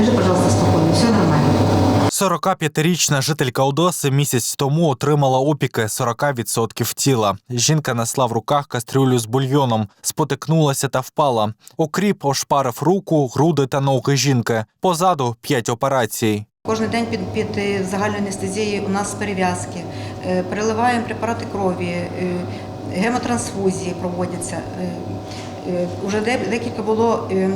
лежи, пожалуйста, спокойно, все нормально. 45-річна жителька Одеси місяць тому отримала опіки 40% тіла. Жінка несла в руках кастрюлю з бульйоном, спотикнулася та впала. Окріп ошпарив руку, груди та ноги жінки. Позаду п'ять операцій. Кожен день під, під е, загальною анестезією у нас перев'язки, е, переливаємо препарати крові, е, гемотрансфузії проводяться. Уже декілька було е, е,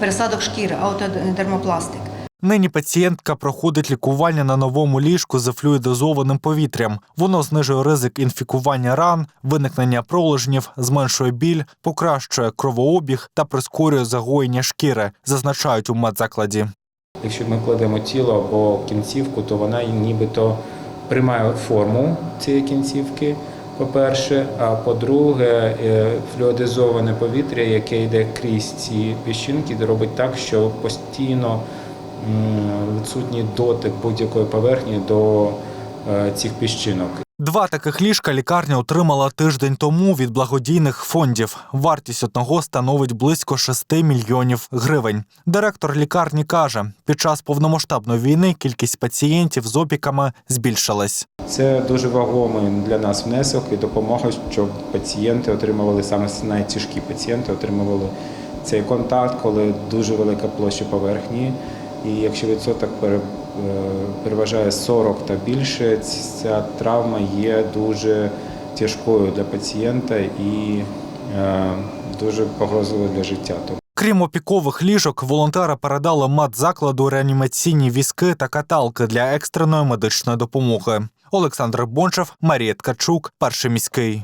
пересадок шкіри, аутодермопластик. Нині пацієнтка проходить лікування на новому ліжку з флюїдизованим повітрям. Воно знижує ризик інфікування ран, виникнення проложнів, зменшує біль, покращує кровообіг та прискорює загоєння шкіри, зазначають у медзакладі. Якщо ми кладемо тіло або кінцівку, то вона нібито приймає форму цієї кінцівки, по-перше, а по-друге, флюодизоване повітря, яке йде крізь ці піщинки, робить так, що постійно відсутній дотик будь-якої поверхні до е, цих піщинок. Два таких ліжка лікарня отримала тиждень тому від благодійних фондів. Вартість одного становить близько 6 мільйонів гривень. Директор лікарні каже, під час повномасштабної війни кількість пацієнтів з опіками збільшилась. Це дуже вагомий для нас внесок і допомога, щоб пацієнти отримували саме найтяжкі пацієнти, отримували цей контакт, коли дуже велика площа поверхні. І якщо відсоток е, переважає 40 та більше, ця травма є дуже тяжкою для пацієнта і е, дуже погрозливою для життя. Крім опікових ліжок, волонтери передали медзакладу реанімаційні візки та каталки для екстреної медичної допомоги. Олександр Бончев, Марія Ткачук, перший міський.